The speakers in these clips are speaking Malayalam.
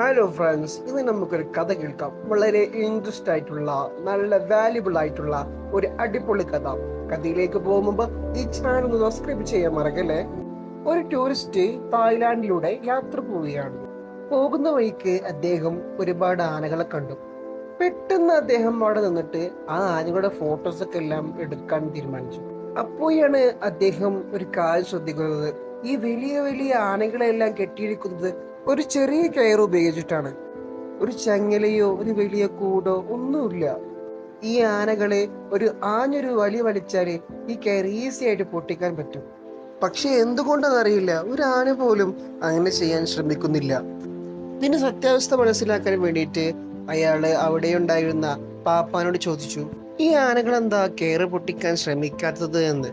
ഹലോ ഫ്രണ്ട്സ് ഇന്ന് നമുക്കൊരു കഥ കേൾക്കാം. വളരെ ഇൻട്രസ്റ്റ് ആയിട്ടുള്ള നല്ല വാല്യുബിൾ ആയിട്ടുള്ള ഒരു അടിപൊളി കഥ. കഥയിലേക്ക് പോകും മുമ്പ് ഈ ചാനൽ ഒന്ന് സബ്സ്ക്രൈബ് ചെയ്യാൻ മറക്കല്ലേ? ഒരു ടൂറിസ്റ്റ് തായ്ലാൻഡിലൂടെ യാത്ര പോവുകയാണ്. പോകുന്ന വഴിക്ക് അദ്ദേഹം ഒരുപാട് ആനകളെ കണ്ടു. പെട്ടെന്ന് അദ്ദേഹം അവിടെ നിന്നിട്ട് ആ ആനകളുടെ ഫോട്ടോസ് ഒക്കെ എല്ലാം എടുക്കാൻ തീരുമാനിച്ചു. അപ്പോഴാണ് അദ്ദേഹം ഒരു കാര്യം ശ്രദ്ധിക്കുന്നത്. ഈ വലിയ വലിയ ആനകളെല്ലാം കെട്ടിയിരിക്കുന്നത് ഒരു ചെറിയ കയർ ഉപയോഗിച്ചിട്ടാണ്. ഒരു ചങ്ങലയോ ഒരു വലിയ കൂടോ ഒന്നുമില്ല. ഈ ആനകളെ ഒരു ആഞ്ഞൊരു വലി വലിച്ചാൽ ഈ കയർ ഈസി ആയിട്ട് പൊട്ടിക്കാൻ പറ്റും. പക്ഷെ എന്തുകൊണ്ടെന്നറിയില്ല. ഒരു ആന പോലും അങ്ങനെ ചെയ്യാൻ ശ്രമിക്കുന്നില്ല. ഇതിന്റെ സത്യാവസ്ഥ മനസ്സിലാക്കാൻ വേണ്ടിയിട്ട് അയാൾ അവിടെ ഉണ്ടായിരുന്ന പാപ്പാനോട് ചോദിച്ചു ഈ ആനകൾ എന്താ കയറ് പൊട്ടിക്കാൻ ശ്രമിക്കാത്തത് എന്ന്?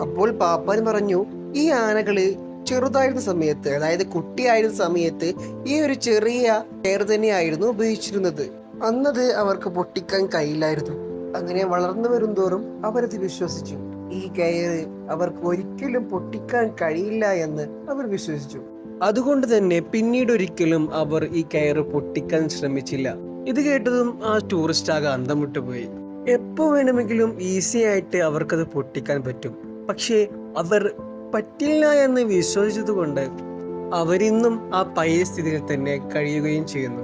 അപ്പോൾ പാപ്പാൻ പറഞ്ഞു ഈ ആനകൾ ചെറുതായിരുന്ന സമയത്ത് അതായത് കുട്ടിയായിരുന്ന സമയത്ത് ഈ ഒരു ചെറിയ കയർ തന്നെയായിരുന്നു ഉപയോഗിച്ചിരുന്നത്. അന്നത് അവർക്ക് പൊട്ടിക്കാൻ കഴിയില്ലായിരുന്നു. അങ്ങനെ വളർന്നു വരുംതോറും അവരത് വിശ്വസിച്ചു. ഈ കയറ് അവർക്ക് ഒരിക്കലും പൊട്ടിക്കാൻ കഴിയില്ല എന്ന് അവർ വിശ്വസിച്ചു. അതുകൊണ്ട് തന്നെ പിന്നീട് ഒരിക്കലും അവർ ഈ കയറ് പൊട്ടിക്കാൻ ശ്രമിച്ചില്ല. ഇത് കേട്ടതും ആ ടൂറിസ്റ്റ് ആകെ അന്തം വിട്ടുപോയി എപ്പോ വേണമെങ്കിലും ഈസി ആയിട്ട് അവർക്കത് പൊട്ടിക്കാൻ പറ്റും. പക്ഷേ അവർ പറ്റില്ല എന്ന് വിശ്വസിച്ചതുകൊണ്ട് അവരിന്നും ആ പഴയ സ്ഥിതിയിൽ തന്നെ കഴിയുകയും ചെയ്യുന്നു.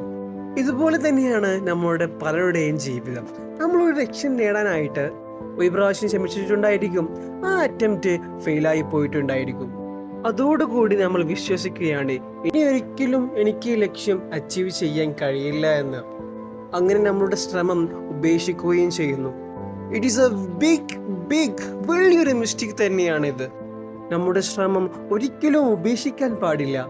ഇതുപോലെ തന്നെയാണ് നമ്മളുടെ പലരുടെയും ജീവിതം. നമ്മളൊരു ലക്ഷ്യം നേടാനായിട്ട് ഒരു പ്രാവശ്യം ശ്രമിച്ചിട്ടുണ്ടായിരിക്കും. ആ അറ്റംപ്റ്റ് ഫെയിലായി പോയിട്ടുണ്ടായിരിക്കും. അതോടുകൂടി നമ്മൾ വിശ്വസിക്കുകയാണ് ഇനി ഒരിക്കലും എനിക്ക് ഈ ലക്ഷ്യം അച്ചീവ് ചെയ്യാൻ കഴിയില്ല എന്ന്. അങ്ങനെ നമ്മളുടെ ശ്രമം ഉപേക്ഷിക്കുകയും ചെയ്യുന്നു. It is a big big വലിയൊരു മിസ്റ്റേക്ക് തന്നെയാണിത്. നമ്മുടെ ശ്രമം ഒരിക്കലും ഉപേക്ഷിക്കാൻ പാടില്ല.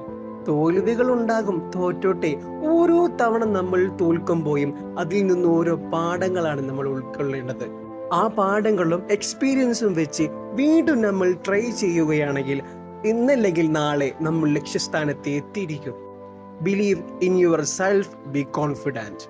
തോൽവികൾ ഉണ്ടാകും തോറ്റോട്ടെ. ഓരോ തവണ നമ്മൾ തോൽക്കുമ്പോഴും അതിൽ നിന്ന് ഓരോ പാഠങ്ങളാണ് നമ്മൾ ഉൾക്കൊള്ളേണ്ടത്. ആ പാഠങ്ങളും എക്സ്പീരിയൻസും വെച്ച് വീണ്ടും നമ്മൾ ട്രൈ ചെയ്യുകയാണെങ്കിൽ ഇന്നല്ലെങ്കിൽ നാളെ നമ്മൾ ലക്ഷ്യസ്ഥാനത്ത് എത്തിയിരിക്കും. Believe in yourself be confident